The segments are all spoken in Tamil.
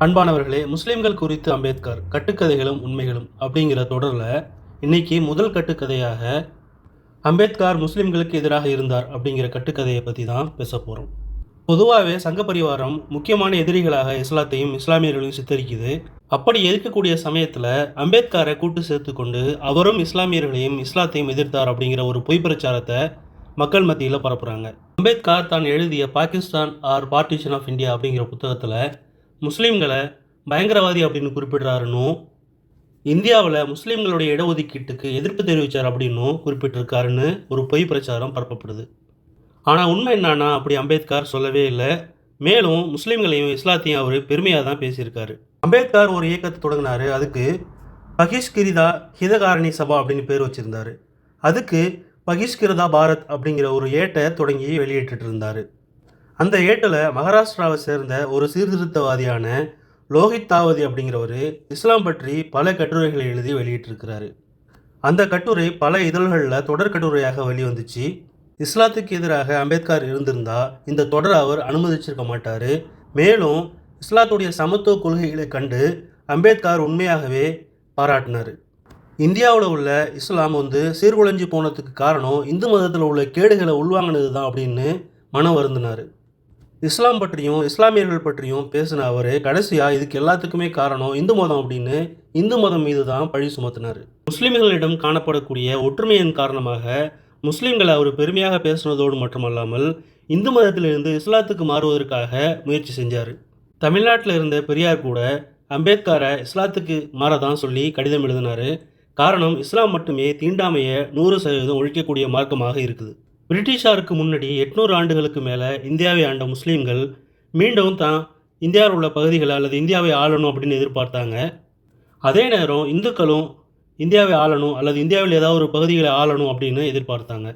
அன்பானவர்களே முஸ்லிம்கள் குறித்து அம்பேத்கர் கட்டுக்கதைகளும் உண்மைகளும் அப்படிங்கிற தொடரில் இன்னைக்கு முதல் கட்டுக்கதையாக அம்பேத்கர் முஸ்லிம்களுக்கு எதிராக இருந்தார் அப்படிங்கிற கட்டுக்கதையை பற்றி தான் பேச போகிறோம் பொதுவாகவே சங்க பரிவாரம் முக்கியமான எதிரிகளாக இஸ்லாத்தையும் இஸ்லாமியர்களையும் சித்தரிக்குது. அப்படி எதிர்க்கக்கூடிய சமயத்தில் அம்பேத்கரை கூட்டு சேர்த்து கொண்டு அவரும் இஸ்லாமியர்களையும் இஸ்லாத்தையும் எதிர்த்தார் அப்படிங்கிற ஒரு பொய் பிரச்சாரத்தை மக்கள் மத்தியில் பரப்புகிறாங்க அம்பேத்கர் தான் எழுதிய Pakistan or partition of India அப்படிங்கிற புத்தகத்தில் முஸ்லீம்களை பயங்கரவாதி அப்படின்னு குறிப்பிடுறாருன்னும் இந்தியாவில் முஸ்லீம்களுடைய இடஒதுக்கீட்டுக்கு எதிர்ப்பு தெரிவித்தார் அப்படின்னும் குறிப்பிட்டிருக்காருன்னு ஒரு பொய் பிரச்சாரம் பரப்பப்படுது. ஆனால் உண்மை என்னன்னா அப்படி அம்பேத்கர் சொல்லவே இல்லை. மேலும் முஸ்லீம்களையும் இஸ்லாத்தையும் அவர் பெருமையாக தான் பேசியிருக்காரு. அம்பேத்கர் ஒரு இயக்கத்தை தொடங்கினாரு. அதுக்கு பகிஷ்கிரிதா ஹிதகாரணி சபா அப்படின்னு பேர் வச்சுருந்தார். அதுக்கு பகிஷ்கிருதா பாரத் அப்படிங்கிற ஒரு ஏட்டை தொடங்கி வெளியிட்டு இருந்தார் அந்த ஏட்டில் மகாராஷ்டிராவை சேர்ந்த ஒரு சீர்திருத்தவாதியான லோகித் தாவதி அப்படிங்கிறவர் இஸ்லாம் பற்றி பல கட்டுரைகளை எழுதி வெளியிட்டிருக்கிறாரு. அந்த கட்டுரை பல இதழ்களில் தொடர் கட்டுரையாக வெளிவந்துச்சு. இஸ்லாத்துக்கு எதிராக அம்பேத்கர் இருந்திருந்தால் இந்த தொடர் அவர் அனுமதிச்சிருக்க மாட்டார். மேலும் இஸ்லாத்துடைய சமத்துவ கொள்கைகளை கண்டு அம்பேத்கர் உண்மையாகவே பாராட்டினார். இந்தியாவில் உள்ள இஸ்லாம் வந்து சீர்குலைஞ்சு போனதுக்கு காரணம் இந்து மதத்தில் உள்ள கேடுகளை உள்வாங்கினது தான் அப்படின்னு மனம் வருந்தினார். இஸ்லாம் பற்றியும் இஸ்லாமியர்கள் பற்றியும் பேசின அவர் கடைசியாக இதுக்கு எல்லாத்துக்குமே காரணம் இந்து மதம் அப்படின்னு இந்து மதம் மீது தான் பழி சுமத்தினார். முஸ்லிம்களிடம் காணப்படக்கூடிய ஒற்றுமையின் காரணமாக முஸ்லிம்களை அவர் பெருமையாக பேசுனதோடு மட்டுமல்லாமல் இந்து மதத்திலிருந்து இஸ்லாத்துக்கு மாறுவதற்காக முயற்சி செஞ்சார். தமிழ்நாட்டில் இருந்த பெரியார் கூட அம்பேத்கரை இஸ்லாத்துக்கு மாறதான் சொல்லி கடிதம் எழுதினார். காரணம் இஸ்லாம் மட்டுமே தீண்டாமையை நூறு சதவீதம் ஒழிக்கக்கூடிய மார்க்கமாக இருக்குது. பிரிட்டிஷாருக்கு முன்னாடி எட்நூறு ஆண்டுகளுக்கு மேலே இந்தியாவை ஆண்ட முஸ்லீம்கள் மீண்டும் தான் இந்தியாவில் உள்ள பகுதிகளை அல்லது இந்தியாவை ஆளணும் அப்படின்னு எதிர்பார்த்தாங்க. அதே நேரம் இந்துக்களும் இந்தியாவை ஆளணும் அல்லது இந்தியாவில் ஏதாவது ஒரு பகுதிகளை ஆளணும் அப்படின்னு எதிர்பார்த்தாங்க.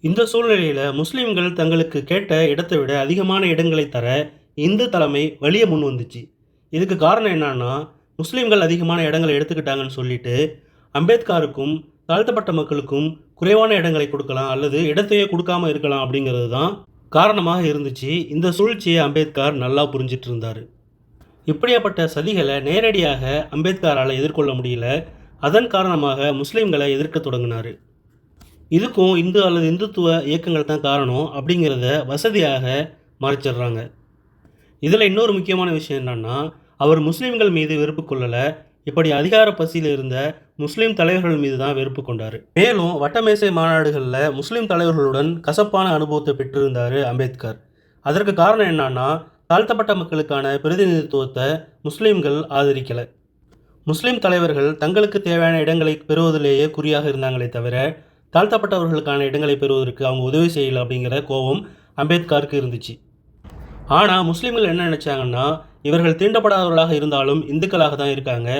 இந்த சூழ்நிலையில் முஸ்லீம்கள் தங்களுக்கு கேட்ட இடத்தை விட அதிகமான இடங்களை தர இந்து தலைமை வழிய முன் வந்துச்சு. இதுக்கு காரணம் என்னன்னா முஸ்லீம்கள் அதிகமான இடங்களை எடுத்துக்கிட்டாங்கன்னு சொல்லிட்டு அம்பேத்கருக்கும் தாழ்த்தப்பட்ட மக்களுக்கும் குறைவான இடங்களை கொடுக்கலாம் அல்லது இடத்தையே கொடுக்காம இருக்கலாம் அப்படிங்கிறது தான் காரணமாக இருந்துச்சு. இந்த சூழ்ச்சியை அம்பேத்கர் நல்லா புரிஞ்சிட்டு இருந்தார். இப்படியாப்பட்ட சதிகளை நேரடியாக அம்பேத்கரால் எதிர்கொள்ள முடியல. அதன் காரணமாக முஸ்லீம்களை எதிர்க்க தொடங்கினார். இதுக்கும் இந்து அல்லது இந்துத்துவ இயக்கங்கள் தான் காரணம் அப்படிங்கிறத வசதியாக மறைச்சிடுறாங்க. இதில் இன்னொரு முக்கியமான விஷயம் என்னென்னா அவர் முஸ்லீம்கள் மீது வெறுப்பு கொள்ளலை. இப்படி அதிகார பசியில் இருந்த முஸ்லீம் தலைவர்கள் மீது தான் வெறுப்பு கொண்டார். மேலும் வட்டமேசை மாநாடுகளில் முஸ்லீம் தலைவர்களுடன் கசப்பான அனுபவத்தை பெற்றிருந்தார் அம்பேத்கர். அதற்கு காரணம் என்னன்னா தாழ்த்தப்பட்ட மக்களுக்கான பிரதிநிதித்துவத்தை முஸ்லீம்கள் ஆதரிக்கலை. முஸ்லீம் தலைவர்கள் தங்களுக்கு தேவையான இடங்களை பெறுவதிலேயே குறியாக இருந்தாங்களே தவிர தாழ்த்தப்பட்டவர்களுக்கான இடங்களை பெறுவதற்கு அவங்க உதவி செய்யலை அப்படிங்கிற கோபம் அம்பேத்கருக்கு இருந்துச்சு. ஆனால் முஸ்லீம்கள் என்ன நினச்சாங்கன்னா இவர்கள் தீண்டப்படாதவர்களாக இருந்தாலும் இந்துக்களாக தான் இருக்காங்க.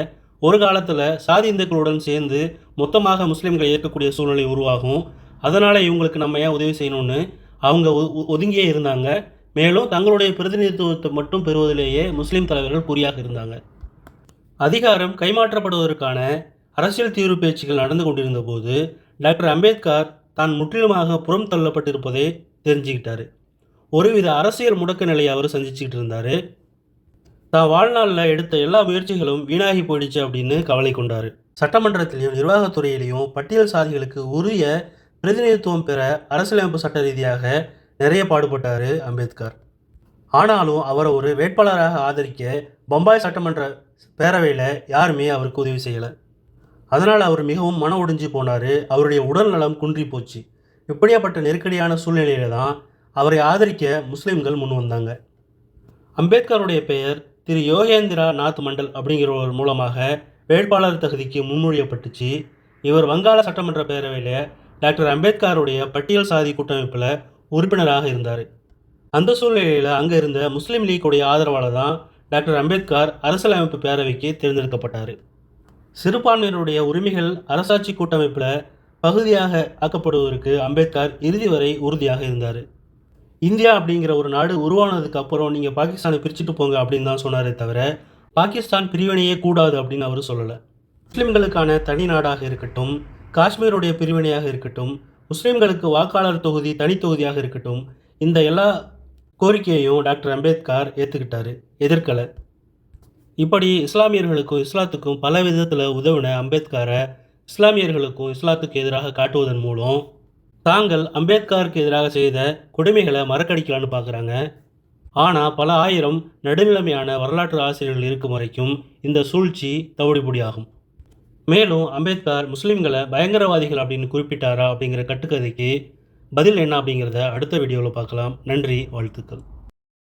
ஒரு காலத்தில் சாதி இந்துக்களுடன் சேர்ந்து மொத்தமாக முஸ்லீம்களை ஏற்கக்கூடிய சூழ்நிலை உருவாகும். அதனால் இவங்களுக்கு நம்ம ஏன் உதவி செய்யணும்னு அவங்க ஒ- ஒதுங்கியே இருந்தாங்க. மேலும் தங்களுடைய பிரதிநிதித்துவத்தை மட்டும் பெறுவதிலேயே முஸ்லீம் தலைவர்கள் குறியாக இருந்தாங்க. அதிகாரம் கைமாற்றப்படுவதற்கான அரசியல் தீர்வு பேச்சுகள் நடந்து கொண்டிருந்த போது டாக்டர் அம்பேத்கர் தான் முற்றிலுமாக புறம் தள்ளப்பட்டிருப்பதை தெரிஞ்சுக்கிட்டாரு. ஒருவித அரசியல் முடக்க நிலையை அவர் சந்திச்சுக்கிட்டு இருந்தார். தான் வாழ்நாளில் எடுத்த எல்லா முயற்சிகளும் வீணாகி போயிடுச்சு அப்படின்னு கவலை கொண்டார். சட்டமன்றத்திலையும் நிர்வாகத்துறையிலையும் பட்டியல் சாதிகளுக்கு உரிய பிரதிநிதித்துவம் பெற அரசியலமைப்பு சட்ட ரீதியாக நிறைய பாடுபட்டார் அம்பேத்கர். ஆனாலும் அவரை ஒரு வேட்பாளராக ஆதரிக்க பம்பாய் சட்டமன்ற பேரவையில் யாருமே அவருக்கு உதவி செய்யலை. அதனால் அவர் மிகவும் மன ஒடிஞ்சு போனார். அவருடைய உடல் நலம் குன்றி போச்சு. இப்படியாப்பட்ட நெருக்கடியான சூழ்நிலையில தான் அவரை ஆதரிக்க முஸ்லீம்கள் முன் வந்தாங்க. அம்பேத்கருடைய பெயர் திரு யோகேந்திரா நாத் மண்டல் அப்படிங்கிறவர் மூலமாக வேட்பாளர் தகுதிக்கு முன்மொழியப்பட்டுச்சு. இவர் வங்காள சட்டமன்ற பேரவையில் டாக்டர் அம்பேத்கருடைய பட்டியல் சாதி கூட்டமைப்பில் உறுப்பினராக இருந்தார். அந்த சூழ்நிலையில் அங்கே இருந்த முஸ்லீம் லீக்குடைய ஆதரவால் தான் டாக்டர் அம்பேத்கர் அரசியலமைப்பு பேரவைக்கு தேர்ந்தெடுக்கப்பட்டார். சிறுபான்மையினருடைய உரிமைகள் அரசாட்சி கூட்டமைப்பில் பகுதியாக ஆக்கப்படுவதற்கு அம்பேத்கர் இறுதி வரை உறுதியாக இருந்தார். இந்தியா அப்படிங்கிற ஒரு நாடு உருவானதுக்கு அப்புறம் நீங்கள் பாகிஸ்தானை பிரிச்சுட்டு போங்க அப்படின்னு தான் சொன்னாரே தவிர பாகிஸ்தான் பிரிவினையே கூடாது அப்படின்னு அவர் சொல்லலை. முஸ்லிம்களுக்கான தனி நாடாக இருக்கட்டும் காஷ்மீருடைய பிரிவினையாக இருக்கட்டும் முஸ்லிம்களுக்கு வாக்காளர் தொகுதி தனி தொகுதியாக இருக்கட்டும் இந்த எல்லா கோரிக்கையையும் டாக்டர் அம்பேத்கர் ஏற்றுக்கிட்டாரு எதிர்க்கலை. இப்படி இஸ்லாமியர்களுக்கும் இஸ்லாத்துக்கும் பல விதத்தில் உதவின அம்பேத்கரை இஸ்லாமியர்களுக்கும் இஸ்லாத்துக்கு எதிராக காட்டுவதன் மூலம் தாங்கள் அம்பேத்கருக்கு எதிராக செய்த கொடுமைகளை மறக்கடிக்கலான்னு பார்க்குறாங்க. ஆனால் பல ஆயிரம் நடுநிலைமையான வரலாற்று ஆசிரியர்கள் இருக்கும் வரைக்கும் இந்த சூழ்ச்சி தவிடுபொடியாகும். மேலும் அம்பேத்கர் முஸ்லீம்களை பயங்கரவாதிகள் அப்படின்னு குறிப்பிட்டாரா அப்படிங்கிற கட்டுக்கதைக்கு பதில் என்ன அப்படிங்கிறத அடுத்த வீடியோவில் பார்க்கலாம். நன்றி வாழ்த்துக்கள்.